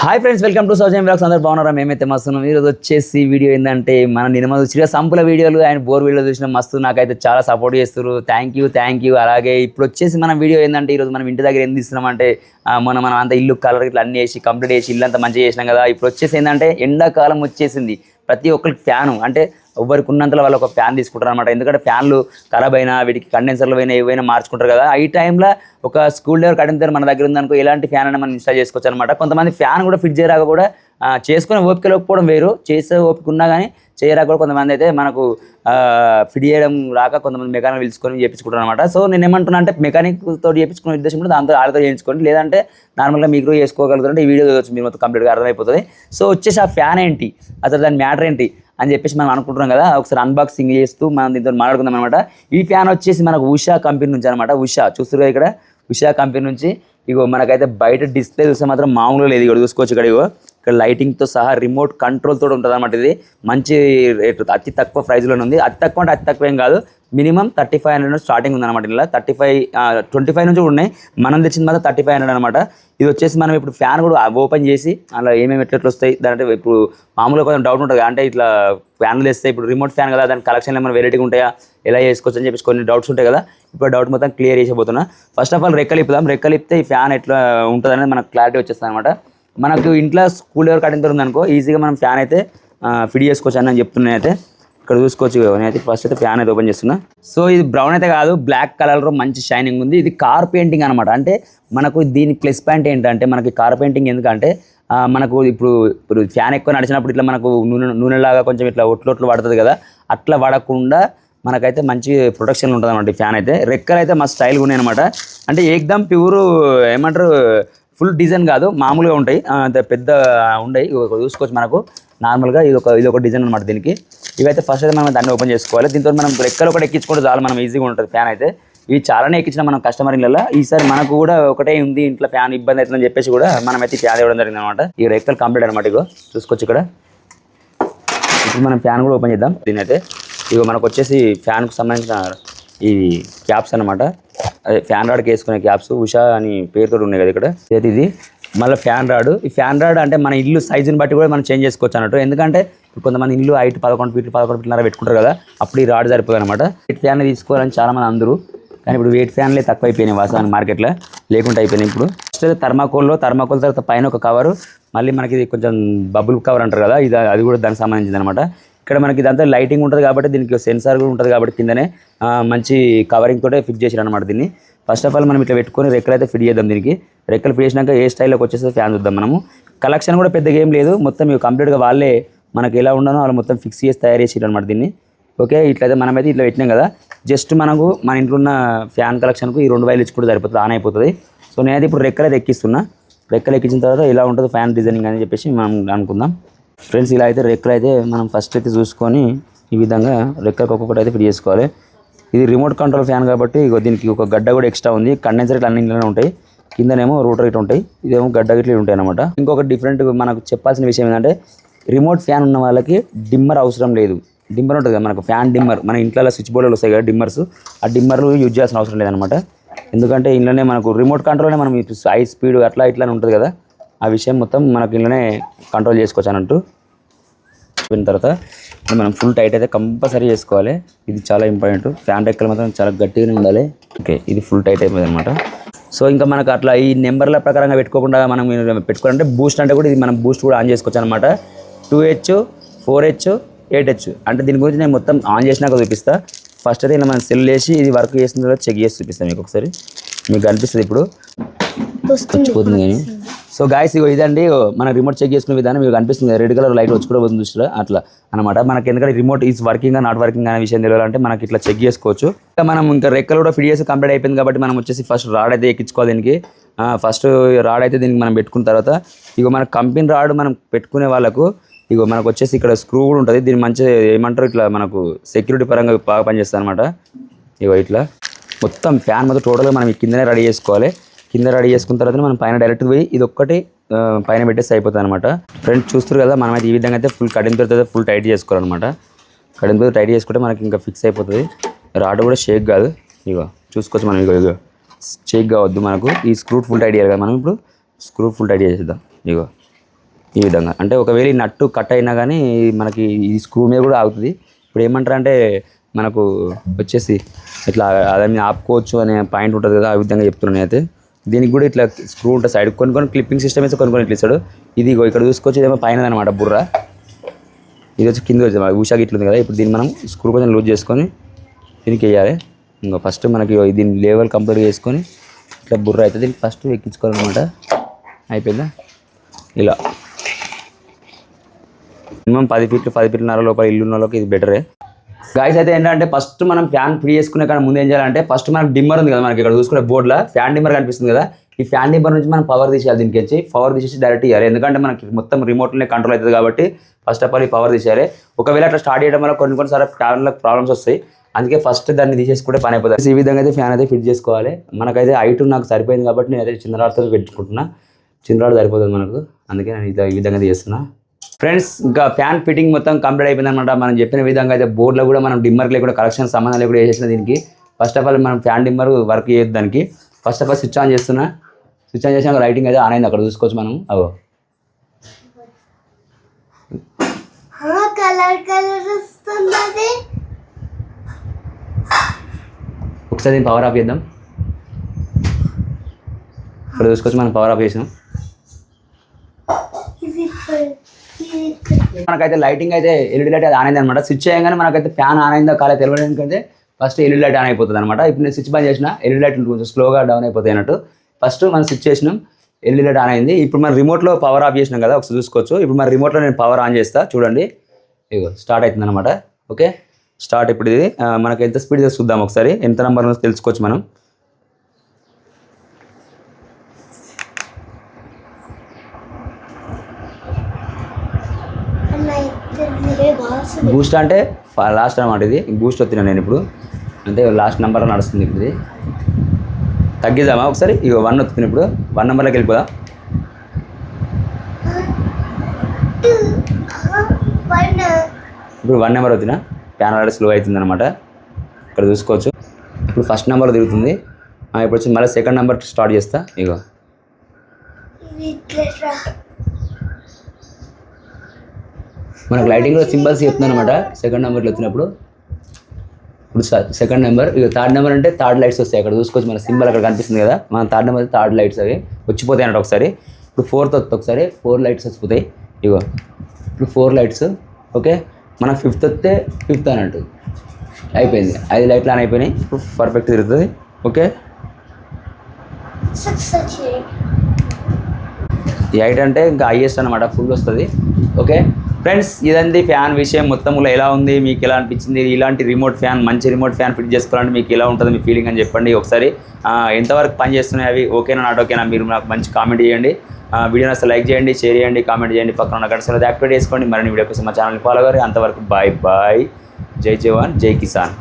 Hi friends welcome to సౌజన్ vlogs అందరు బాగున్నారా? మేమైతే మస్తున్నాం. ఈరోజు వచ్చేసి వీడియో ఏంటంటే మన నిన్న చూసిగా సంపుల వీడియోలు అండ్ బోర్ వీడియోలు చూసిన మస్తు నాకైతే చాలా సపోర్ట్ చేస్తారు థ్యాంక్ యూ థ్యాంక్ యూ అలాగే ఇప్పుడు వచ్చేసి మన వీడియో ఏంటంటే ఈరోజు మనం ఇంటి దగ్గర ఏం తీస్తున్నామంటే ఆ, మనం అంత ఇల్లు కలర్ ఇట్లా అన్ని వేసి కంప్లీట్ చేసి ఇల్లు అంతా మంచిగా చేసినాం కదా. ఇప్పుడు వచ్చేసి ఏంటంటే ఎండాకాలం వచ్చేసింది. ప్రతి ఒక్కరికి ఫ్యాను. అంటే ఎవరికి ఉన్నంతలో వాళ్ళు ఒక ఫ్యాన్ తీసుకుంటారు అనమాట ఎందుకంటే ఫ్యాన్లు ఖరాబ్ అయినా వీటికి కండెన్సర్లు అయినా ఏవైనా మార్చుకుంటారు కదా. ఈ టైంలో ఒక స్కూల్ డోర్ కండెన్సర్ మన దగ్గర ఉందనుకో ఎలాంటి ఫ్యాన్ అయినా మనం ఇన్స్టాల్ చేసుకోవచ్చు అనమాట కొంతమంది ఫ్యాన్ కూడా ఫిట్ చేయరాక కూడా చేసుకునే ఓపిక లేకపోవడం వేరు. చేసే ఓపిక ఉన్నా కానీ చేయరాక కూడా కొంతమంది అయితే మనకు ఫిట్ చేయడం రాక కొంతమంది మెకానిక్ పిలుచుకొని చేయించుకుంటారు అనమాట సో నేను ఏమంటున్నా అంటే మెకానిక్ తోటి చేయించుకునే ఉద్దేశం కూడా దాంతో ఆడతో చేయించుకోండి. లేదంటే నార్మల్గా మీకు చేసుకోగలుగుతారంటే ఈ వీడియో చూడవచ్చు మీరు మొత్తం కంప్లీట్గా అర్థమైపోతుంది. సో వచ్చేసి ఆ ఫ్యాన్ ఏంటి? అసలు దాని మ్యాటర్ ఏంటి? అని చెప్పేసి మనం అనుకుంటున్నాం కదా ఒకసారి అన్బాక్సింగ్ చేస్తూ మనం దీంతో మాట్లాడుకుందాం అనమాట ఈ ఫ్యాన్ వచ్చేసి మనకు ఉషా కంపెనీ నుంచి అనమాట ఉషా చూస్తారు ఇక్కడ? ఉషా కంపెనీ నుంచి. ఇగో మనకైతే బయట డిస్ప్లే చూస్తే మాత్రం మామూలుగా లేదు. ఇక్కడ చూసుకోవచ్చు ఇక్కడ ఇగో. ఇక్కడ లైటింగ్తో సహా రిమోట్ కంట్రోల్ తోటి ఉంటుంది అనమాట ఇది. మంచి రేట్ అతి తక్కువ ప్రైస్లోనే ఉంది. అతి తక్కువ అంటే అతి తక్కువ ఏం కాదు. Minimum thirty five hundred starting ఉందన్నమాట ఇలా థర్టీ ఫైవ్ ట్వంటీ ఫైవ్ నుంచి కూడా ఉన్నాయి. మనం తెచ్చింది మాత్రం థర్టీ ఫైవ్ హండ్రెడ్ అనమాట ఇది వచ్చేసి మనం ఇప్పుడు ఫ్యాన్ కూడా ఓపెన్ చేసి అలా ఏమేమి ఎట్లా వస్తాయి దాంట్లో ఇప్పుడు మామూలుగా కొంచెం డౌట్ ఉంటుంది. అంటే ఇట్లా ఫ్యాన్లు వేస్తే ఇప్పుడు రిమోట్ ఫ్యాన్ కదా దాని కలెక్షన్ ఏమైనా వెరైటీగా ఉంటాయా ఎలా చేసుకోవచ్చు అని చెప్పేసి కొన్ని డౌట్స్ ఉంటాయి కదా. ఇప్పుడు డౌట్ మొత్తం క్లియర్ చేసిపోతున్నా ఫస్ట్ ఆఫ్ ఆల్ రెక్కలిపుదాం రెక్కలిపితే ఈ ఫ్యాన్ ఎట్లా ఉంటుంది అనేది మనకు క్లారిటీ వచ్చేస్తుంది అనమాట మనకు ఇంట్లో స్కూల్ ఎవరు కట్టిన ఉంది అనుకో ఈజీగా మనం ఫ్యాన్ అయితే ఫిట్ చేసుకోవచ్చు అని నేను చెప్తున్నాను అయితే. ఇక్కడ చూసుకోవచ్చు నేనైతే ఫస్ట్ అయితే ఫ్యాన్ అయితే ఓపెన్ చేస్తున్నా. సో ఇది బ్రౌన్ అయితే కాదు బ్లాక్ కలర్లో మంచి షైనింగ్ ఉంది. ఇది కార్ పెయింటింగ్ అనమాట అంటే మనకు దీని ప్లస్ పాయింట్ ఏంటంటే మనకి కార్ పెయింటింగ్ ఎందుకంటే మనకు ఇప్పుడు ఇప్పుడు ఫ్యాన్ ఎక్కువ నడిచినప్పుడు ఇట్లా మనకు నూనె నూనెలాగా కొంచెం ఇట్లా ఒట్లొట్లు పడుతుంది కదా. అట్లా పడకుండా మనకైతే మంచి ప్రొటెక్షన్ ఉంటుంది అనమాట ఫ్యాన్ అయితే. రెక్కలు అయితే మస్తు స్టైల్గా ఉన్నాయి అనమాట అంటే ఏకదమ్ ప్యూర్ ఏమంటారు ఫుల్ డిజైన్ కాదు మామూలుగా ఉంటాయి. అంత పెద్ద ఉండయి చూసుకోవచ్చు మనకు. నార్మల్గా ఇది ఒక ఇది ఒక డిజైన్ అనమాట దీనికి. ఇవైతే ఫస్ట్ అయితే మనం దాన్ని ఓపెన్ చేసుకోవాలి. దీంతో మనం రెక్కలు ఒకటి ఎక్కించుకుంటే చాలా మనం ఈజీగా ఉంటుంది ఫ్యాన్ అయితే. ఇవి చాలానే ఎక్కించిన మనం కస్టమర్ ఇళ్ళలో ఈసారి మనకు కూడా ఒకటే ఉంది ఇంట్లో ఫ్యాన్ ఇబ్బంది అవుతుందని చెప్పేసి కూడా మనం అయితే ఫ్యాన్ ఇవ్వడం జరిగింది అనమాట ఈ రెక్కలు కంప్లీట్ అనమాట ఇగో. చూసుకోవచ్చు ఇక్కడ. ఇప్పుడు మనం ఫ్యాన్ కూడా ఓపెన్ చేద్దాం. దీని అయితే ఇగో మనకు వచ్చేసి ఫ్యాన్కు సంబంధించిన ఈ క్యాప్స్ అనమాట ఫ్యాన్ రాడ్కి వేసుకునే క్యాప్స్ ఉషా అని పేరుతో ఉన్నాయి కదా ఇక్కడ. ఇది. మళ్ళీ ఫ్యాన్ రాడ్. ఈ ఫ్యాన్ రాడ్ అంటే మన ఇల్లు సైజుని బట్టి కూడా మనం చేంజ్ చేసుకోవచ్చు అన్నట్టు. ఎందుకంటే కొంతమంది ఇల్లు హైట్ పదకొండు ఫీట్లు పదకొండు ఫీట్లన్నర పెట్టుకుంటారు కదా అప్పుడు ఈ రాడ్ సరిపోదు అనమాట వెయిట్ ఫ్యాన్ తీసుకోవాలని చాలా మంది అందరూ. కానీ ఇప్పుడు వెయిట్ ఫ్యాన్లే తక్కువ అయిపోయినాయి వాస్తవానికి మార్కెట్లో లేకుండా అయిపోయినాయి ఇప్పుడు. ఫస్ట్ అయితే థర్మాకోల్లో థర్మాకోల్ తర్వాత పైన ఒక కవరు మళ్ళీ మనకి ఇది కొంచెం బబుల్ కవర్ అంటారు కదా ఇది అది కూడా దానికి సంబంధించింది అనమాట ఇక్కడ మనకి ఇదంతా లైటింగ్ ఉంటుంది కాబట్టి దీనికి సెన్సార్ కూడా ఉంటుంది కాబట్టి కిందనే మంచి కవరింగ్ తోటే ఫిట్ చేసారు అనమాట దీన్ని. ఫస్ట్ ఆఫ్ ఆల్ మనం ఇట్లా పెట్టుకొని రెక్కలు అయితే ఫిట్ చేద్దాం దీనికి. రెక్కలు ఫిట్ చేసినాక ఏ స్టైల్లోకి వచ్చేస్తే ఫ్యాన్ చూద్దాం మనము. కలెక్షన్ కూడా పెద్దగా ఏం లేదు. మొత్తం ఇవి కంప్లీట్గా వాళ్ళే మనకి ఎలా ఉండనో వాళ్ళు మొత్తం ఫిక్స్ చేసి తయారు చేసారు అనమాట దీన్ని. ఓకే ఇట్లయితే మనమైతే ఇట్లా పెట్టినాం కదా. జస్ట్ మనకు మన ఇంట్లో ఉన్న ఫ్యాన్ కలెక్షన్కు ఈ రెండు వైర్లు ఇచ్చుకుంటే సరిపోతుంది ఆన్ అయిపోతుంది. సో నేనైతే ఇప్పుడు రెక్కలు అయితే ఎక్కిస్తున్నా. రెక్కలు ఎక్కించిన తర్వాత ఇలా ఉంటుంది ఫ్యాన్ డిజైనింగ్ అని చెప్పేసి మనం అనుకుందాం. ఫ్రెండ్స్ ఇలా అయితే రెక్కలు అయితే మనం ఫస్ట్ అయితే చూసుకొని ఈ విధంగా రెక్కలకు ఒక్కొక్కటి అయితే ఫిట్ చేసుకోవాలి. ఇది రిమోట్ కంట్రోల్ ఫ్యాన్ కాబట్టి ఇక దీనికి ఒక గడ్డ కూడా ఎక్స్ట్రా ఉంది. కండెన్సర్ ఇట్లా అన్ని ఇంట్లోనే ఉంటాయి. కిందనేమో రోటర్ ఇట్లా ఉంటాయి. ఇదేమో గడ్డ గిట్ల ఉంటాయి అనమాట ఇంకొక డిఫరెంట్ మనకు చెప్పాల్సిన విషయం ఏంటంటే రిమోట్ ఫ్యాన్ ఉన్న వాళ్ళకి డిమ్మర్ అవసరం లేదు. డిమ్మర్ ఉంటుంది కదా మనకు ఫ్యాన్ డిమ్మర్ మన ఇంట్లో స్విచ్ బోర్డులు వస్తాయి కదా డిమ్మర్స్ ఆ డిమ్మర్లు యూజ్ చేయాల్సిన అవసరం లేదనమాట ఎందుకంటే ఇంట్లోనే మనకు రిమోట్ కంట్రోల్నే మనం హై స్పీడ్ అట్లా ఇట్లానే ఉంటుంది కదా. ఆ విషయం మొత్తం మనకి ఇంట్లోనే కంట్రోల్ చేసుకోవచ్చు అన్నట్టు. అయిపోయిన తర్వాత మనం ఫుల్ టైట్ అయితే కంపల్సరీ చేసుకోవాలి. ఇది చాలా ఇంపార్టెంట్ ఫ్యాన్ రెక్కలు మాత్రం చాలా గట్టిగానే ఉండాలి. ఓకే ఇది ఫుల్ టైట్ అయిపోయింది అనమాట సో ఇంకా మనకు అట్లా ఈ నెంబర్ల ప్రకారంగా పెట్టుకోకుండా మనం పెట్టుకోవాలంటే బూస్ట్ అంటే కూడా ఇది మనం బూస్ట్ కూడా ఆన్ చేసుకోవచ్చు అనమాట two H four H eight H అంటే దీని గురించి నేను మొత్తం ఆన్ చేసినాక చూపిస్తా. ఫస్ట్ అయితే ఇలా మనం సెల్ వేసి ఇది వర్క్ చేస్తుందో చెక్ చేసి చూపిస్తాను మీకు ఒకసారి. మీకు కనిపిస్తుంది ఇప్పుడు? వచ్చిపోతుంది కానీ. సో గాయస్ ఇగో ఇదండి. మన రిమోట్ చెక్ చేసుకునే విధానం మీకు కనిపిస్తుంది రెడ్ కలర్ లైట్ వచ్చి కూడా పోతుంది చూసారా? అట్లా. అనమాట మనకి ఎందుకంటే remote is working not working అనే విషయం తెలియాలంటే మనకి ఇట్లా చెక్ చేసుకోవచ్చు. ఇంకా మనం ఇంకా రెక్కలు కూడా ఫిట్ చేసి కంప్లీట్ అయిపోయింది కాబట్టి మనం వచ్చేసి ఫస్ట్ రాడ్ అయితే ఎక్కించుకోవాలి దీనికి. ఫస్ట్ రాడ్ అయితే దీనికి మనం పెట్టుకున్న తర్వాత ఇగో మన కంపెనీ రాడ్ మనం పెట్టుకునే వాళ్ళకు ఇగో మనకు వచ్చేసి ఇక్కడ స్క్రూ కూడా ఉంటుంది. దీన్ని మంచి ఏమంటారు ఇట్లా మనకు సెక్యూరిటీ పరంగా బాగా పనిచేస్తుంది అనమాట ఇగో ఇట్లా. మొత్తం ఫ్యాన్ మొత్తం టోటల్గా మనం కిందనే రెడీ చేసుకోవాలి. కింద రెడీ చేసుకున్న తర్వాత మనం పైన డైరెక్ట్ పోయి ఇది ఒక్కటి పైన పెట్టేసి అయిపోతుంది అనమాట ఫ్రెండ్స్ చూస్తారు కదా మనం అయితే ఈ విధంగా అయితే ఫుల్ కడిన తర్వాత ఫుల్ టైట్ చేసుకోవాలన్నమాట. కటింగ్ టైట్ చేసుకుంటే మనకి ఇంకా ఫిక్స్ అయిపోతుంది. రాడ్ కూడా షేక్ కాదు. ఇగో చూసుకోవచ్చు మనం ఇగో ఇగో. షేక్ కావద్దు మనకు. ఈ స్క్రూ ఫుల్ టైట్ చేయాలి కదా మనం ఇప్పుడు. స్క్రూ ఫుల్ టైట్ చేసేద్దాం. ఇగో ఈ విధంగా. అంటే ఒకవేళ ఈ నట్టు కట్ అయినా కానీ మనకి ఈ స్క్రూ మీద కూడా ఆగుతుంది. ఇప్పుడు ఏమంటారు అంటే మనకు వచ్చేసి ఇట్లా అదే ఆపుకోవచ్చు అనే పాయింట్ ఉంటుంది కదా ఆ విధంగా చెప్తున్నాను అయితే దీనికి కూడా ఇట్లా స్క్రూ ఉంటుంది సైడ్ కొన్ని కొన్ని క్లిప్పింగ్ సిస్టమ్ వేసి కొన్ని కొన్ని ఇట్లా ఇస్తాడు. ఇది ఇక్కడ చూసుకోవచ్చు ఇదేమో పైన అనమాట బుర్ర. ఇది వచ్చి కింద వచ్చి ఊషాకి ఇట్లుంది ఉంది కదా ఇప్పుడు దీన్ని మనం స్క్రూ కొంచెం లూజ్ చేసుకొని దీనికి వేయాలి. ఇంకా ఫస్ట్ మనకి దీని దీన్ని లేవల్ కంప్లీట్ చేసుకొని ఇట్లా బుర్ర అవుతుంది దీనికి ఫస్ట్ ఎక్కించుకోవాలన్నమాట. అయిపోయిందా? ఇలా. మినిమం పది ఫీట్లు పది ఫీట్లన్నర లోపల ఇల్లు ఉన్న వాళ్ళకి ఇది బెటరే గాయస్ అయితే ఏంటంటే ఫస్ట్ మనం ఫ్యాన్ ఫ్రీ చేసుకునే కానీ ముందు ఏం చేయాలంటే ఫస్ట్ మనకి డిమ్మర్ ఉంది కదా మనకి ఇక్కడ చూసుకునే బోర్డులో ఫ్యాన్ డిమ్మర్ కనిపిస్తుంది కదా. ఈ ఫ్యాన్ డిమ్మర్ నుంచి మనం పవర్ తీసేయాలి దీనికి వచ్చి. పవర్ తీసేసి డైరెక్ట్ ఇవ్వాలి ఎందుకంటే మనకి మొత్తం రిమోట్లోనే కంట్రోల్ అవుతుంది కాబట్టి ఫస్ట్ ఆఫ్ ఆల్ ఈ పవర్ తీసేయాలి. ఒకవేళ అట్లా స్టార్ట్ చేయడం వల్ల కొన్ని కొన్నిసార్లు ఫ్యాన్లకు ప్రాబ్లమ్స్ వస్తాయి. అందుకే ఫస్ట్ దాన్ని తీసేసుకుంటే పని అయిపోతుంది. ఈ విధంగా అయితే ఫ్యాన్ అయితే ఫిట్ చేసుకోవాలి. మనకైతే హైట్ నాకు సరిపోయింది కాబట్టి నేను అయితే చిన్నరాడుతో పెట్టుకుంటున్నా. చిన్నరాడు సరిపోతుంది మనకు. అందుకే నేను ఈ విధంగా చేస్తున్నా. ఫ్రెండ్స్ ఇంకా ఫ్యాన్ ఫిట్టింగ్ మొత్తం కంప్లీట్ అయిపోయింది అనమాట మనం చెప్పిన విధంగా అయితే బోర్డులో కూడా మనం డిమ్మర్ లేకుండా కలెక్షన్ సంబంధం లేకుండా వేసేసిన దీనికి. ఫస్ట్ ఆఫ్ ఆల్ మనం ఫ్యాన్ డిమ్మర్ వర్క్ చేయొద్దు దానికి. First of all switch on చేస్తున్నా. స్విచ్ ఆన్ చేసినాక లైటింగ్ అయితే ఆన్ అయింది. అక్కడ చూసుకోవచ్చు మనం. అవో కలర్ కలర్ వస్తున్నది. ఒకసారి దీన్ని పవర్ ఆఫ్ చేద్దాం. ఇక్కడ చూసుకోవచ్చు మనం పవర్ ఆఫ్ చేసాం ఇది ఇక్కడ, ఇది ఇక్కడ. మనకైతే లైటింగ్ అయితే ఎల్ఈడి లైట్ ఆన్ అయింది అనమాట స్విచ్ చేయగానే మనకైతే ఫ్యాన్ ఆన్ అయిందో కాలే తెలియడానికైతే ఫస్ట్ ఎల్ఈడి లైట్ ఆన్ అయిపోతుంది అనమాట ఇప్పుడు నేను స్విచ్ బంద్ చేసిన ఎల్ఈడి లైట్ కొంచెం స్లోగా డౌన్ అయిపోతాయి అన్నట్టు. ఫస్ట్ మనం స్విచ్ చేసినాం ఎల్ఈడి లైట్ ఆన్ అయింది. ఇప్పుడు మన రిమోట్లో పవర్ ఆఫ్ చేసినాం కదా ఒకసారి చూసుకోవచ్చు. ఇప్పుడు మన రిమోట్లో నేను పవర్ ఆన్ చేస్తా చూడండి. ఇగో స్టార్ట్ అవుతుంది అనమాట ఓకే స్టార్ట్ ఇప్పుడు ఇది. మనకి ఎంత స్పీడ్ చూద్దాం ఒకసారి. ఎంత నెంబర్ ఉందో తెలుసుకోవచ్చు మనం. బూస్ట్ అంటే లాస్ట్ అనమాట ఇది. బూస్ట్ వచ్చినా నేను ఇప్పుడు. అంటే లాస్ట్ నెంబర్ నడుస్తుంది ఇప్పుడు ఇది. తగ్గిద్దామా? ఒకసారి ఇక వన్ వస్తుంది ఇప్పుడు. వన్ నెంబర్లోకి వెళ్ళిపోదాం. ఇప్పుడు వన్ నెంబర్ వచ్చిన ప్యాన్ ఆర్డర్ స్లో అవుతుంది అనమాట ఇక్కడ చూసుకోవచ్చు. ఇప్పుడు ఫస్ట్ నెంబర్ తిరుగుతుంది. ఇప్పుడు వచ్చి మళ్ళీ సెకండ్ నెంబర్ స్టార్ట్ చేస్తా. ఇగో ఇది ఇట్లా మనకు లైటింగ్లో సింబల్స్ చెప్తున్నాను అనమాట సెకండ్ నెంబర్లో వచ్చినప్పుడు. ఇప్పుడు సెకండ్ నెంబర్ ఇక థర్డ్ నెంబర్ అంటే థర్డ్ లైట్స్ వస్తాయి. అక్కడ చూసుకోవచ్చు. మన సింబల్ అక్కడ కనిపిస్తుంది కదా. మన థర్డ్ నెంబర్ థర్డ్ లైట్స్ అవి. వచ్చిపోతాయి అన్నట్టు ఒకసారి. ఇప్పుడు ఫోర్త్ వస్తుంది ఒకసారి. ఫోర్ లైట్స్ వచ్చిపోతాయి. ఇగో. ఇప్పుడు ఫోర్ లైట్స్ ఓకే మన ఫిఫ్త్ వస్తే ఫిఫ్త్ అన్నట్టు అయిపోయింది. ఐదు లైట్లు ఆన్ అయిపోయినాయి. ఇప్పుడు పర్ఫెక్ట్ తిరుగుతుంది. ఓకే హైట్ అంటే ఇంకా హైయెస్ట్ అనమాట ఫుల్ వస్తుంది. ఓకే ఫ్రెండ్స్ ఇదండి ఫ్యాన్ విషయం. మొత్తంలో ఎలా ఉంది? మీకు ఎలా అనిపించింది? ఇలాంటి రిమోట్ ఫ్యాన్ మంచి రిమోట్ ఫ్యాన్ ఫిట్ చేసుకోవాలంటే మీకు ఎలా ఉంటుంది? మీ ఫీలింగ్ అని చెప్పండి ఒకసారి. ఎంతవరకు పని చేస్తున్నాయి అవి? ఓకేనా? నాట్ ఓకేనా? మీరు నాకు మంచి కామెంట్ చేయండి. వీడియో అసలు లైక్ చేయండి షేర్ చేయండి కామెంట్ చేయండి. పక్కన ఉన్న గంట యాక్టివేట్ చేసుకోండి. మరిన్ని వీడియో కోసం మా ఛానల్ని ఫాలో అవ్వరు. అంతవరకు బాయ్ బాయ్. జై జవాన్ జై కిసాన్.